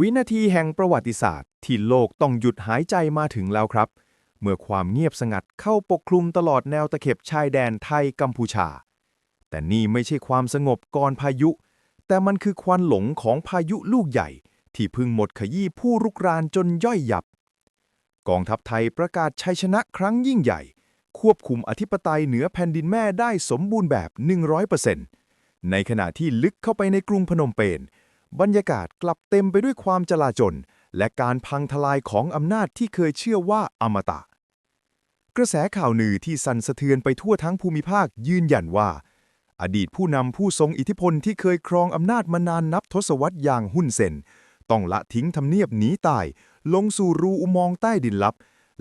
วินาทีแห่งประวัติศาสตร์ ที่โลกต้องหยุดหายใจมาถึงแล้วครับ เมื่อความเงียบสงัดเข้าปกคลุมตลอดแนวตะเข็บชายแดนไทยกัมพูชา แต่นี่ไม่ใช่ความสงบก่อนพายุ แต่มันคือควันหลงของพายุลูกใหญ่ ที่พึ่งหมดขยี้ผู้รุกรานจนย่อยยับ กองทัพไทยประกาศชัยชนะครั้งยิ่งใหญ่ ควบคุมอธิปไตยเหนือแผ่นดินแม่ได้สมบูรณ์แบบ 100%ในขณะที่ลึกเข้าไปในกรุงพนมเปญ บรรยากาศกลับเต็มไปด้วยความจลาจลและการพังทลายของอำนาจที่เคยเชื่อว่าอมตะ กระแสข่าวลือที่สั่นสะเทือนไปทั่วทั้งภูมิภาคยืนยันว่า อดีตผู้นำผู้ทรงอิทธิพลที่เคยครองอำนาจมานานนับทศวรรษอย่างหุ่นเซนต้องละทิ้งทำเนียบหนีตาย ลงสู่รูอุโมงค์ใต้ดินลับ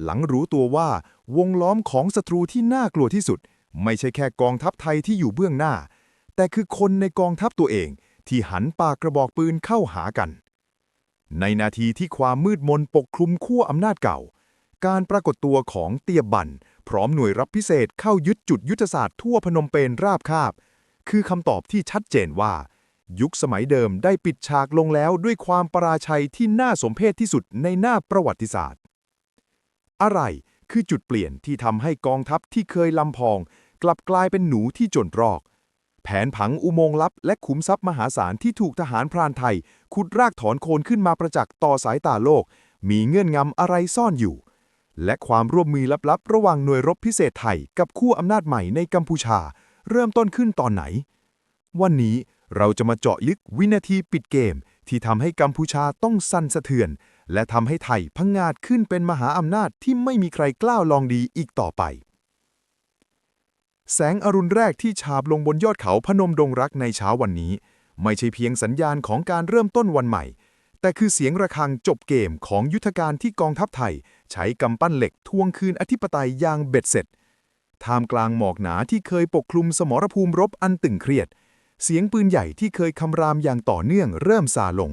หลังรู้ตัวว่าวงล้อมของศัตรูที่น่ากลัวที่สุด ไม่ใช่แค่กองทัพไทยที่อยู่เบื้องหน้า แต่คือคนในกองทัพตัวเอง ที่หันปากกระบอกปืนเข้าหากัน ในนาทีที่ความมืดมนปกคลุมขั้วอำนาจเก่า การปรากฏตัวของเตียบัน พร้อมหน่วยรับพิเศษเข้ายึดจุดยุทธศาสตร์ทั่วพนมเปญราบคาบ คือคำตอบที่ชัดเจนว่า ยุคสมัยเดิมได้ปิดฉากลงแล้วด้วยความปราชัยที่น่าสมเพชที่สุดในหน้าประวัติศาสตร์ อะไรคือจุดเปลี่ยนที่ทำให้กองทัพที่เคยลำพอง กลับกลายเป็นหนูที่จนรอก แผนผังอุโมงค์ลับ และขุมทรัพย์มหาศาลที่ถูกทหารพรานไทย ขุดรากถอนโคนขึ้นมาประจักษ์ต่อสายตาโลก มีเงื่อนงำอะไรซ่อนอยู่ และความร่วมมือลับๆ ระหว่างหน่วยรบพิเศษไทย กับคู่อำนาจใหม่ในกัมพูชา เริ่มต้นขึ้นตอนไหน วันนี้เราจะมาเจาะลึกวินาทีปิดเกม ที่ทำให้กัมพูชาต้องสั่นสะเทือน และทำให้ไทยพังงาดขึ้นเป็นมหาอำนาจที่ไม่มีใครกล้าลองดีอีกต่อไป แสงอรุณแรกที่ฉาบลงบนยอดเขาพนมดงรักในเช้าวันนี้ ไม่ใช่เพียงสัญญาณของการเริ่มต้นวันใหม่ แต่คือเสียงระฆังจบเกมของยุทธการที่กองทัพไทย ใช้กำปั้นเหล็กทวงคืนอธิปไตยอย่างเบ็ดเสร็จ ท่ามกลางหมอกหนาที่เคยปกคลุมสมรภูมิรบอันตึงเครียด เสียงปืนใหญ่ที่เคยคำรามอย่างต่อเนื่องเริ่มซาลง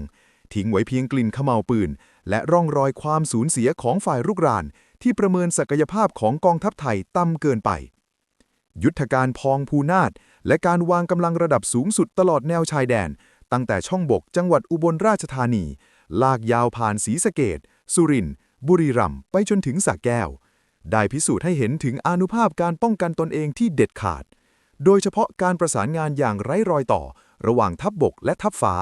ทิ้งไว้เพียงกลิ่นขมเหลาปืน และร่องรอยความสูญเสียของฝ่ายรุกราน ที่ประเมินศักยภาพของกองทัพไทยต่ำเกินไป ยุทธการพองภูนาถและการวางกำลังระดับสูงสุดตลอดแนวชายแดน ตั้งแต่ช่องบกจังหวัดอุบลราชธานี ลากยาวผ่านศรีสะเกดสุรินทร์บุรีรัมย์ไปจนถึงสระแก้ว ได้พิสูจน์ให้เห็นถึงอนุภาพการป้องกันตนเองที่เด็ดขาด โดยเฉพาะการประสานงานอย่างไร้รอยต่อ ระหว่างทัพบบกและทัพฟ้า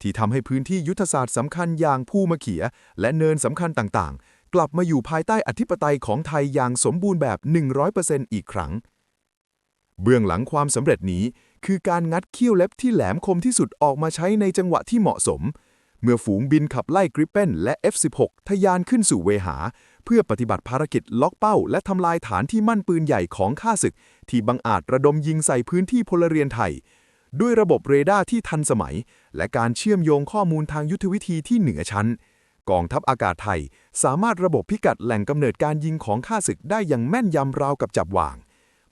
ที่ทำให้พื้นที่ยุทธศาสตร์สำคัญอย่างภูมะเขีย และเนินสำคัญต่างๆ กลับมาอยู่ภายใต้อธิปไตยของไทยอย่างสมบูรณ์แบบ 100%อีกครั้ง เบื้องหลังความสำเร็จนี้ คือการงัดเขี้ยวเล็บที่แหลมคมที่สุดออกมาใช้ในจังหวะที่เหมาะสม เมื่อฝูงบินขับไล่กริปเปนและ F-16 ทะยานขึ้นสู่เวหา เพื่อปฏิบัติภารกิจล็อกเป้า และทำลายฐานที่มั่นปืนใหญ่ของข้าศึก ที่บังอาจระดมยิงใส่พื้นที่พลเรือนไทย ด้วยระบบเรดาร์ที่ทันสมัย และการเชื่อมโยงข้อมูลทางยุทธวิธีที่เหนือชั้นกองทัพอากาศไทย สามารถระบบพิกัดแหล่งกำเนิดการยิงของข้าศึกได้อย่างแม่นยำราวกับจับวาง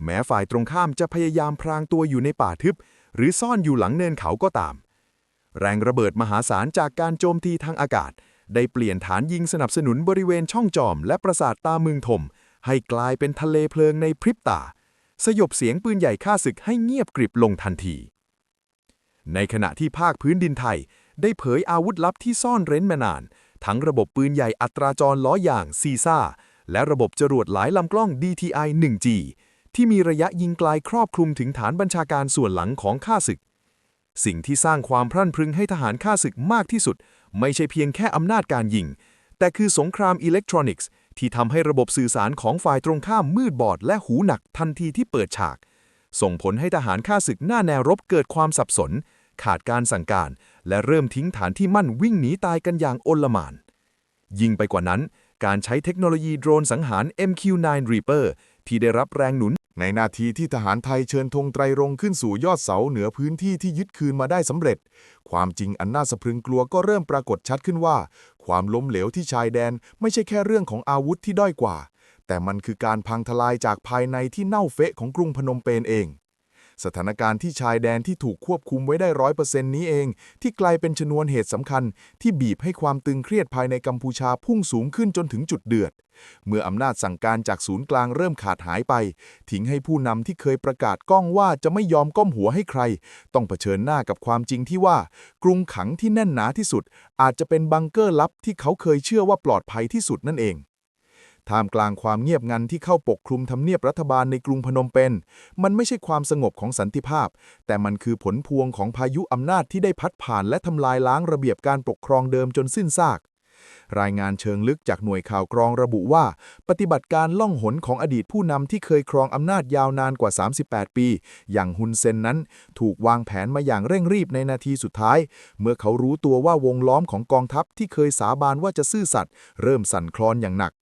แม้ฝ่ายตรงข้ามจะพยายามพรางตัวอยู่ในป่าทึบ หรือซ่อนอยู่หลังเนินเขาก็ตาม แรงระเบิดมหาศาลจากการโจมตีทางอากาศ ได้เปลี่ยนฐานยิงสนับสนุนบริเวณช่องจอม และปราสาทตาเมืองถม ให้กลายเป็นทะเลเพลิงในพริบตา สยบเสียงปืนใหญ่ฆ่าศึกให้เงียบกริบลงทันที ในขณะที่ภาคพื้นดินไทย ได้เผยอาวุธลับที่ซ่อนเร้นมานาน ทั้งระบบปืนใหญ่อัตราจรล้อยางซีซ่าและระบบจรวดหลายลำกล้อง DTI 1G ที่มีระยะยิงไกลครอบคลุมถึงฐานบัญชาการส่วนหลังของข้าศึก สิ่งที่สร้างความพรั่นพรึงให้ทหารข้าศึกมากที่สุด ไม่ใช่เพียงแค่อำนาจการยิง แต่คือสงครามอิเล็กทรอนิกส์ ที่ทำให้ระบบสื่อสารของฝ่ายตรงข้ามมืดบอดและหูหนักทันทีที่เปิดฉาก ส่งผลให้ทหารข้าศึกหน้าแนวรบเกิดความสับสน ขาดการสั่งการ และเริ่มทิ้งฐานที่มั่นวิ่งหนีตายกันอย่างโอลหม่านยิ่งไปกว่านั้น การใช้เทคโนโลยีโดรนสังหาร MQ-9 Reaper ที่ได้รับแรงหนุน ในนาทีที่ทหารไทยเชิญธงไตรรงขึ้นสู่ยอดเสาเหนือพื้นที่ที่ยึดคืนมาได้สำเร็จ ความจริงอันน่าสะพรึงกลัวก็เริ่มปรากฏชัดขึ้นว่า ความล้มเหลวที่ชายแดนไม่ใช่แค่เรื่องของอาวุธที่ด้อยกว่า แต่มันคือการพังทลายจากภายในที่เน่าเฟะของกรุงพนมเปญเอง สถานการณ์ที่ชายแดนที่ถูกควบคุมไว้ได้ร้อยเปอร์เซ็นต์นี้เอง ที่กลายเป็นชนวนเหตุสำคัญ ที่บีบให้ความตึงเครียดภายในกัมพูชาพุ่งสูงขึ้นจนถึงจุดเดือด เมื่ออำนาจสั่งการจากศูนย์กลางเริ่มขาดหายไป ทิ้งให้ผู้นำที่เคยประกาศก้องว่าจะไม่ยอมก้มหัวให้ใคร ต้องเผชิญหน้ากับความจริงที่ว่า กรุงขังที่แน่นหนาที่สุด อาจจะเป็นบังเกอร์ลับที่เขาเคยเชื่อว่าปลอดภัยที่สุดนั่นเอง ท่ามกลางความเงียบงันที่เข้าปกคลุมทำเนียบรัฐบาลในกรุงพนมเปญ มันไม่ใช่ความสงบของสันติภาพ แต่มันคือผลพวงของพายุอำนาจที่ได้พัดผ่านและทำลายล้างระเบียบการปกครองเดิมจนสิ้นซาก รายงานเชิงลึกจากหน่วยข่าวกรองระบุว่า ปฏิบัติการล่องหนของอดีตผู้นำที่เคยครองอำนาจยาวนานกว่า 38 ปี อย่างฮุนเซนนั้น ถูกวางแผนมาอย่างเร่งรีบในนาทีสุดท้าย เมื่อเขารู้ตัวว่าวงล้อมของกองทัพที่เคยสาบานว่าจะซื่อสัตย์เริ่มสั่นคลอนอย่างหนัก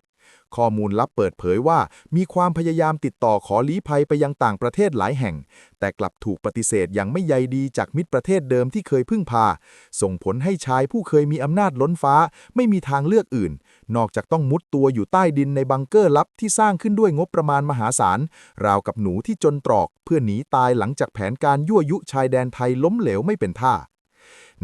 ข้อมูลลับเปิดเผยว่า มีความพยายามติดต่อขอลี้ภัยไปยังต่างประเทศหลายแห่ง แต่กลับถูกปฏิเสธอย่างไม่ใยดีจากมิตรประเทศเดิมที่เคยพึ่งพา ส่งผลให้ชายผู้เคยมีอำนาจล้นฟ้า ไม่มีทางเลือกอื่น นอกจากต้องมุดตัวอยู่ใต้ดินในบังเกอร์ลับที่สร้างขึ้นด้วยงบประมาณมหาศาล ราวกับหนูที่จนตรอก เพื่อหนีตายหลังจากแผนการยั่วยุชายแดนไทยล้มเหลวไม่เป็นท่า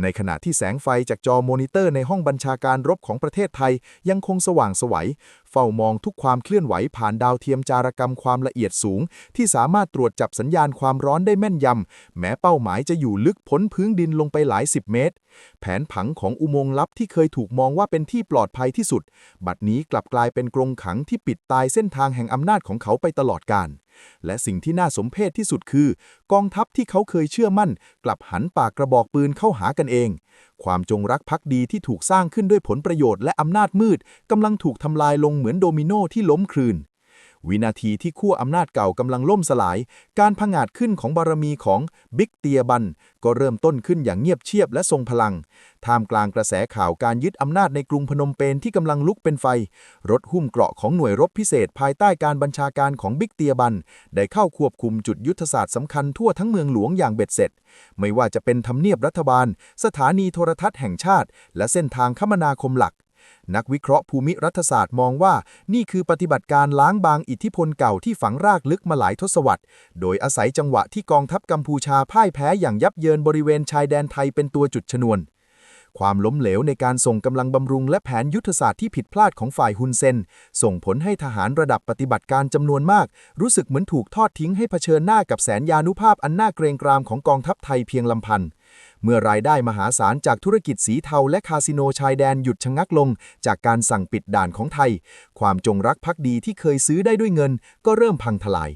ในขณะที่แสงไฟจากจอมอนิเตอร์ในห้องบัญชาการรบของประเทศไทยยังคงสว่างสวัยเฝ้ามองทุกความเคลื่อนไหวผ่านดาวเทียมจารกรรมความละเอียดสูง ที่สามารถตรวจจับสัญญาณความร้อนได้แม่นยำ แม้เป้าหมายจะอยู่ลึกพ้นพื้นดินลงไปหลายสิบเมตร แผนผังของอุโมงค์ลับที่เคยถูกมองว่าเป็นที่ปลอดภัยที่สุด บัดนี้กลับกลายเป็นกรงขังที่ปิดตายเส้นทางแห่งอำนาจของเขาไปตลอดกาลและสิ่งที่น่าสมเพชที่สุดคือ กองทัพที่เขาเคยเชื่อมั่น กลับหันปากกระบอกปืนเข้าหากันเอง ความจงรักภักดีที่ถูกสร้างขึ้นด้วยผลประโยชน์และอำนาจมืดกำลังถูกทำลายลงเหมือนโดมิโนที่ล้มคลืน วินาทีที่ขั้วอำนาจเก่ากำลังล่มสลาย การผงาดขึ้นของบารมีของบิ๊กเตียบัน ก็เริ่มต้นขึ้นอย่างเงียบเชียบและทรงพลัง ท่ามกลางกระแสข่าวการยึดอำนาจในกรุงพนมเปญที่กำลังลุกเป็นไฟ รถหุ้มเกราะของหน่วยรบพิเศษภายใต้การบัญชาการของบิ๊กเตียบัน ได้เข้าควบคุมจุดยุทธศาสตร์สำคัญทั่วทั้งเมืองหลวงอย่างเบ็ดเสร็จ ไม่ว่าจะเป็นทำเนียบรัฐบาล สถานีโทรทัศน์แห่งชาติ และเส้นทางคมนาคมหลัก นักวิเคราะห์ภูมิรัฐศาสตร์มองว่า นี่คือปฏิบัติการล้างบางอิทธิพลเก่าที่ฝังรากลึกมาหลายทศวรรษ โดยอาศัยจังหวะที่กองทัพกัมพูชาพ่ายแพ้อย่างยับเยินบริเวณชายแดนไทยเป็นตัวจุดชนวน ความล้มเหลวในการส่งกำลังบำรุงและแผนยุทธศาสตร์ที่ผิดพลาดของฝ่ายฮุนเซน ส่งผลให้ทหารระดับปฏิบัติการจำนวนมาก รู้สึกเหมือนถูกทอดทิ้งให้เผชิญหน้ากับแสนยานุภาพอันน่าเกรงกรามของกองทัพไทยเพียงลำพัน เมื่อรายได้มหาศาลจากธุรกิจสีเทาและคาสิโนชายแดนหยุดชะงักลง จากการสั่งปิดด่านของไทย ความจงรักภักดีที่เคยซื้อได้ด้วยเงิน ก็เริ่มพังทลาย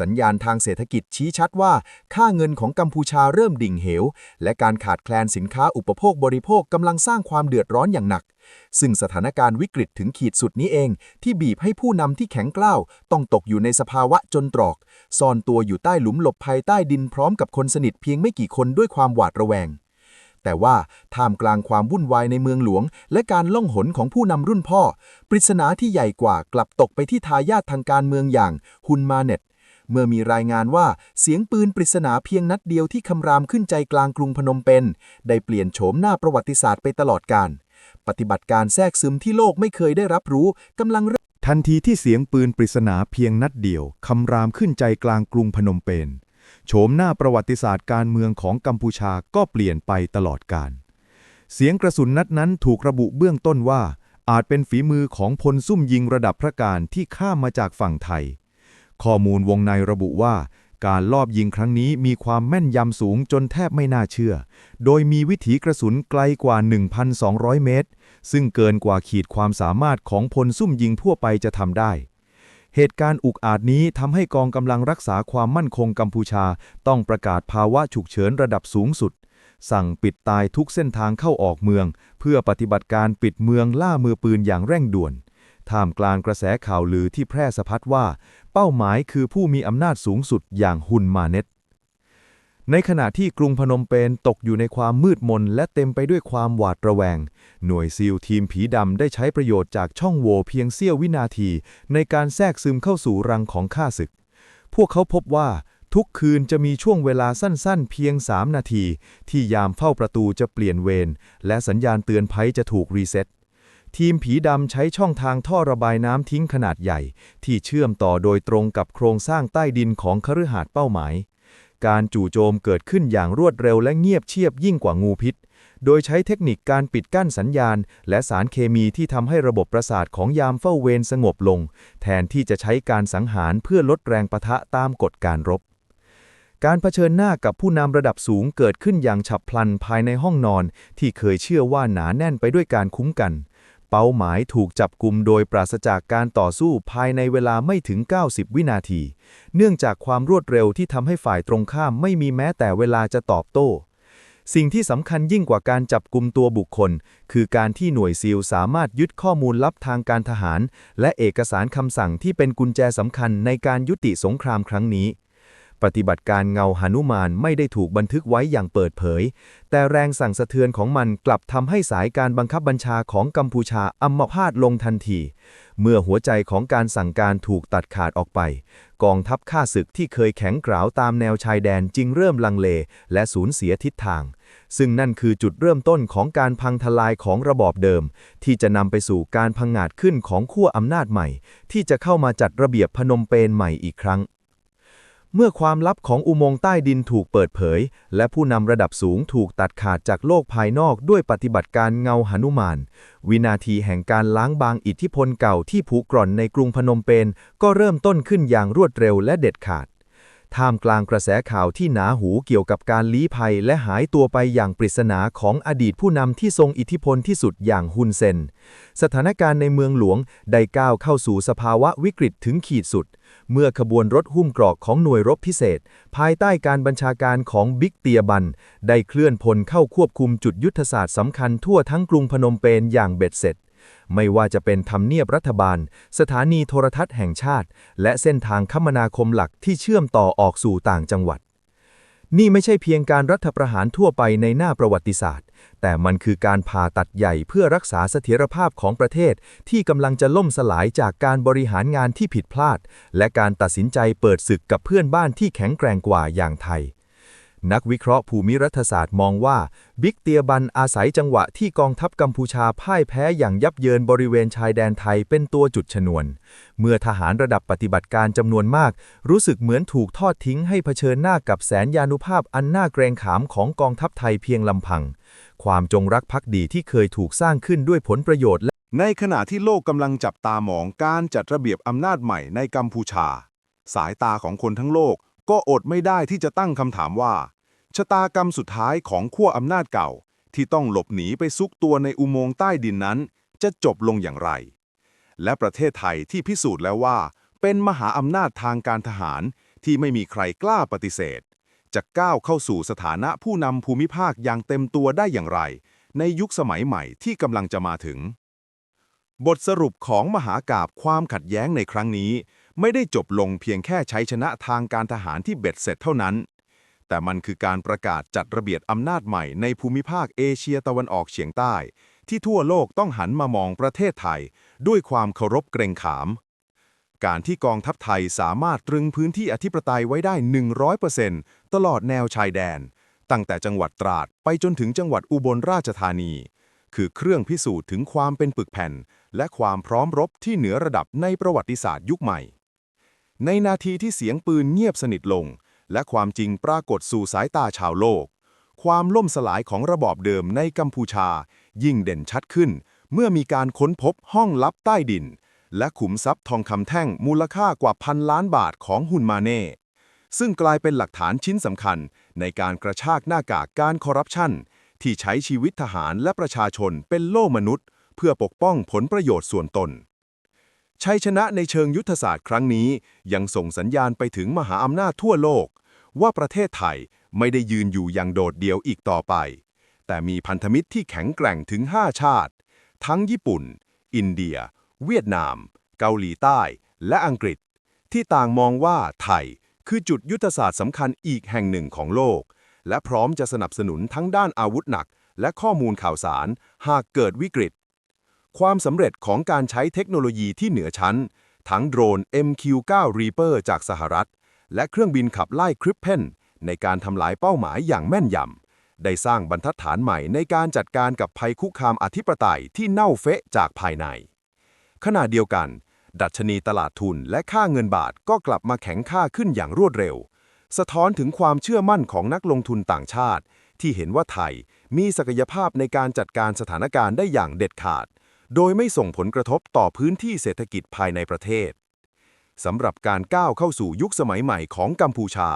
สัญญาณทางเศรษฐกิจชี้ชัดว่า ค่าเงินของกัมพูชาเริ่มดิ่งเหว และการขาดแคลนสินค้าอุปโภคบริโภคกำลังสร้างความเดือดร้อนอย่างหนัก ซึ่งสถานการณ์วิกฤตถึงขีดสุดนี้เอง ที่บีบให้ผู้นำที่แข็งกร้าว ต้องตกอยู่ในสภาวะจนตรอก ซ่อนตัวอยู่ใต้หลุมหลบภัยใต้ดินพร้อมกับคนสนิทเพียงไม่กี่คนด้วยความหวาดระแวงแต่ว่าท่ามกลางความวุ่นวายในเมืองหลวง และการล่องหนของผู้นำรุ่นพ่อ ปริศนาที่ใหญ่กว่ากลับตกไปที่ทายาททางการเมืองอย่างฮุนมาเน็ต เมื่อมีรายงานว่าเสียงปืนปริศนาเพียงนัดเดียวที่คำรามขึ้นใจกลางกรุงพนมเปญได้เปลี่ยนโฉมหน้าประวัติศาสตร์ไปตลอดกาลปฏิบัติการแทรกซึมที่โลกไม่เคยได้รับรู้กำลังเริ่มทันทีที่เสียงปืนปริศนาเพียงนัดเดียวคำรามขึ้นใจกลางกรุงพนมเปญโฉมหน้าประวัติศาสตร์การเมืองของกัมพูชาก็เปลี่ยนไปตลอดกาลเสียงกระสุนนัดนั้นถูกระบุเบื้องต้นว่า อาจเป็นฝีมือของพลซุ่มยิงระดับพระการที่ข้ามมาจากฝั่งไทย ข้อมูลวงในระบุว่า การลอบยิงครั้งนี้มีความแม่นยำสูงจนแทบไม่น่าเชื่อ โดยมีวิถีกระสุนไกลกว่า 1,200 เมตร ซึ่งเกินกว่าขีดความสามารถของพลซุ่มยิงทั่วไปจะทำได้เหตุการณ์อุกอาจนี้ทำให้กองกำลังรักษาความมั่นคงกัมพูชา ต้องประกาศภาวะฉุกเฉินระดับสูงสุด สั่งปิดตายทุกเส้นทางเข้าออกเมือง เพื่อปฏิบัติการปิดเมืองล่ามือปืนอย่างเร่งด่วน ท่ามกลางกระแสข่าวลือที่แพร่สะพัดว่า เป้าหมายคือผู้มีอำนาจสูงสุดอย่างฮุนมาเน็ต ในขณะที่กรุงพนมเปญตกอยู่ในความมืดมนและเต็มไปด้วยความหวาดระแวง หน่วยซีลทีมผีดำได้ใช้ประโยชน์จากช่องโหว่เพียงเสี้ยววินาที ในการแทรกซึมเข้าสู่รังของข้าศึก พวกเขาพบว่าทุกคืนจะมีช่วงเวลาสั้นๆ เพียง 3 นาที ที่ยามเฝ้าประตูจะเปลี่ยนเวรและสัญญาณเตือนภัยจะถูกรีเซ็ต ทีมผีดำใช้ช่องทางท่อระบายน้ำทิ้งขนาดใหญ่ ที่เชื่อมต่อโดยตรงกับโครงสร้างใต้ดินของคฤหาสน์เป้าหมาย การจู่โจมเกิดขึ้นอย่างรวดเร็วและเงียบเชียบยิ่งกว่างูพิษ โดยใช้เทคนิคการปิดกั้นสัญญาณ และสารเคมีที่ทำให้ระบบประสาทของยามเฝ้าเวรสงบลง แทนที่จะใช้การสังหารเพื่อลดแรงปะทะตามกฎการรบการเผชิญหน้ากับผู้นำระดับสูงเกิดขึ้นอย่างฉับพลันภายในห้องนอน ที่เคยเชื่อว่าหนาแน่นไปด้วยการคุ้มกัน เป้าหมายถูกจับกลุ่มโดยปราศจากการต่อสู้ภายในเวลาไม่ถึง 90 วินาที เนื่องจากความรวดเร็วที่ทำให้ฝ่ายตรงข้ามไม่มีแม้แต่เวลาจะตอบโต้ สิ่งที่สำคัญยิ่งกว่าการจับกลุ่มตัวบุคคล คือการที่หน่วยซีลสามารถยึดข้อมูลลับทางการทหาร และเอกสารคำสั่งที่เป็นกุญแจสำคัญในการยุติสงครามครั้งนี้ ปฏิบัติการเงาหนุมานไม่ได้ถูกบันทึกไว้อย่างเปิดเผย แต่แรงสั่งสะเทือนของมันกลับทำให้สายการบังคับบัญชาของกัมพูชาอัมพาตลงทันที เมื่อหัวใจของการสั่งการถูกตัดขาดออกไป กองทัพข้าศึกที่เคยแข็งกร้าวตามแนวชายแดนจึงเริ่มลังเล และสูญเสียทิศทาง ซึ่งนั่นคือจุดเริ่มต้นของการพังทลายของระบอบเดิม ที่จะนำไปสู่การพังงาดขึ้นของขั้วอำนาจใหม่ ที่จะเข้ามาจัดระเบียบพนมเปญใหม่อีกครั้ง เมื่อความลับของอุโมงค์ใต้ดินถูกเปิดเผย และผู้นำระดับสูงถูกตัดขาดจากโลกภายนอกด้วยปฏิบัติการเงาหนุมาน วินาทีแห่งการล้างบางอิทธิพลเก่าที่ผุกร่อนในกรุงพนมเปญก็เริ่มต้นขึ้นอย่างรวดเร็วและเด็ดขาด ท่ามกลางกระแสข่าวที่หนาหูเกี่ยวกับการลี้ภัยและหายตัวไปอย่างปริศนาของอดีตผู้นำที่ทรงอิทธิพลที่สุดอย่างฮุนเซน สถานการณ์ในเมืองหลวงได้ก้าวเข้าสู่สภาวะวิกฤตถึงขีดสุด เมื่อขบวนรถหุ้มเกรอกของหน่วยรบพิเศษ ภายใต้การบัญชาการของบิ๊กเตียบัน ได้เคลื่อนพลเข้าควบคุมจุดยุทธศาสตร์สำคัญทั่วทั้งกรุงพนมเปญอย่างเบ็ดเสร็จ ไม่ว่าจะเป็นทำเนียบรัฐบาล สถานีโทรทัศน์แห่งชาติ และเส้นทางคมนาคมหลักที่เชื่อมต่อออกสู่ต่างจังหวัดนี่ไม่ใช่เพียงการรัฐประหารทั่วไปในหน้าประวัติศาสตร์ แต่มันคือการผ่าตัดใหญ่เพื่อรักษาเสถียรภาพของประเทศที่กำลังจะล่มสลายจากการบริหารงานที่ผิดพลาด และการตัดสินใจเปิดศึกกับเพื่อนบ้านที่แข็งแกร่งกว่าอย่างไทยนักวิเคราะห์ภูมิรัฐศาสตร์มองว่า บิ๊กเตียบันอาศัยจังหวะที่กองทัพกัมพูชาพ่ายแพ้อย่างยับเยินบริเวณชายแดนไทยเป็นตัวจุดชนวน เมื่อทหารระดับปฏิบัติการจำนวนมาก รู้สึกเหมือนถูกทอดทิ้งให้เผชิญหน้ากับแสนยานุภาพอันน่าเกรงขามของกองทัพไทยเพียงลำพัง ความจงรักภักดีที่เคยถูกสร้างขึ้นด้วยผลประโยชน์และในขณะที่โลกกำลังจับตามองการจัดระเบียบอำนาจใหม่ในกัมพูชา สายตาของคนทั้งโลกก็อดไม่ได้ที่จะตั้งคำถามว่า ชะตากรรมสุดท้ายของขั้วอำนาจเก่า ที่ต้องหลบหนีไปซุกตัวในอุโมงค์ใต้ดินนั้น จะจบลงอย่างไร และประเทศไทยที่พิสูจน์แล้วว่า เป็นมหาอำนาจทางการทหารที่ไม่มีใครกล้าปฏิเสธ จะก้าวเข้าสู่สถานะผู้นำภูมิภาคอย่างเต็มตัวได้อย่างไร ในยุคสมัยใหม่ที่กำลังจะมาถึง บทสรุปของมหากาบความขัดแย้งในครั้งนี้ ไม่ได้จบลงเพียงแค่ใช้ชนะทางการทหารที่เบ็ดเสร็จเท่านั้น แต่มันคือการประกาศจัดระเบียบอำนาจใหม่ในภูมิภาคเอเชียตะวันออกเฉียงใต้ ที่ทั่วโลกต้องหันมามองประเทศไทย ด้วยความเคารพเกรงขาม การที่กองทัพไทยสามารถตรึงพื้นที่อธิปไตยไว้ได้ 100%ตลอดแนวชายแดน ตั้งแต่จังหวัดตราดไปจนถึงจังหวัดอุบลราชธานี คือเครื่องพิสูจน์ถึงความเป็นปึกแผ่น และความพร้อมรบที่เหนือระดับในประวัติศาสตร์ยุคใหม่ ในนาทีที่เสียงปืนเงียบสนิทลง และความจริงปรากฏสู่สายตาชาวโลก ความล่มสลายของระบอบเดิมในกัมพูชา ยิ่งเด่นชัดขึ้น เมื่อมีการค้นพบห้องลับใต้ดิน และขุมทรัพย์ทองคำแท่งมูลค่ากว่าพันล้านบาทของฮุนมาเน่ ซึ่งกลายเป็นหลักฐานชิ้นสำคัญในการกระชากหน้ากากการคอร์รัปชันที่ใช้ชีวิตทหารและประชาชนเป็นโล่มนุษย์ เพื่อปกป้องผลประโยชน์ส่วนตน ชัยชนะในเชิงยุทธศาสตร์ครั้งนี้ยังส่งสัญญาณไปถึงมหาอำนาจทั่วโลก ว่าประเทศไทยไม่ได้ยืนอยู่อย่างโดดเดี่ยวอีกต่อไป แต่มีพันธมิตรที่แข็งแกร่งถึง 5 ชาติ ทั้งญี่ปุ่น อินเดีย เวียดนาม เกาหลีใต้ และอังกฤษ ที่ต่างมองว่าไทยคือจุดยุทธศาสตร์สำคัญอีกแห่งหนึ่งของโลก และพร้อมจะสนับสนุนทั้งด้านอาวุธหนัก และข้อมูลข่าวสาร หากเกิดวิกฤต ความสำเร็จของการใช้เทคโนโลยีที่เหนือชั้น ทั้งโดรน MQ-9 Reaper จากสหรัฐ และเครื่องบินขับไล่คริปเพนในการทำลายเป้าหมายอย่างแม่นยำ ได้สร้างบรรทัดฐานใหม่ในการจัดการกับภัยคุกคามอธิปไตยที่เน่าเฟะจากภายใน ขณะเดียวกัน ดัชนีตลาดทุนและค่าเงินบาทก็กลับมาแข็งค่าขึ้นอย่างรวดเร็ว สะท้อนถึงความเชื่อมั่นของนักลงทุนต่างชาติ ที่เห็นว่าไทยมีศักยภาพในการจัดการสถานการณ์ได้อย่างเด็ดขาด โดยไม่ส่งผลกระทบต่อพื้นที่เศรษฐกิจภายในประเทศสำหรับการก้าวเข้าสู่ยุคสมัยใหม่ของกัมพูชา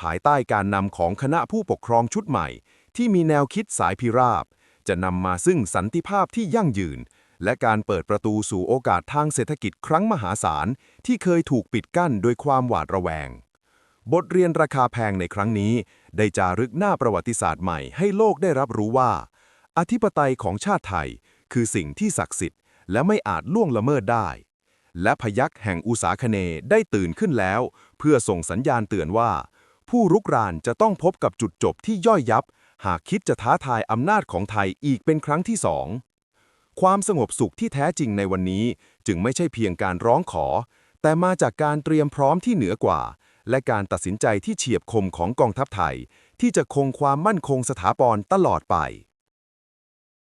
ภายใต้การนำของคณะผู้ปกครองชุดใหม่ ที่มีแนวคิดสายพิราบ จะนำมาซึ่งสันติภาพที่ยั่งยืน และการเปิดประตูสู่โอกาสทางเศรษฐกิจครั้งมหาศาล ที่เคยถูกปิดกั้นโดยความหวาดระแวง บทเรียนราคาแพงในครั้งนี้ ได้จารึกหน้าประวัติศาสตร์ใหม่ให้โลกได้รับรู้ว่า อธิปไตยของชาติไทย คือสิ่งที่ศักดิ์สิทธิ์และไม่อาจล่วงละเมิดได้ และพยักแห่งอุษาคเนได้ตื่นขึ้นแล้ว เพื่อส่งสัญญาณเตือนว่า ผู้รุกรานจะต้องพบกับจุดจบที่ย่อยยับ หากคิดจะท้าทายอำนาจของไทยอีกเป็นครั้งที่สอง ความสงบสุขที่แท้จริงในวันนี้ จึงไม่ใช่เพียงการร้องขอ แต่มาจากการเตรียมพร้อมที่เหนือกว่า และการตัดสินใจที่เฉียบคมของกองทัพไทย ที่จะคงความมั่นคงสถาปรตลอดไป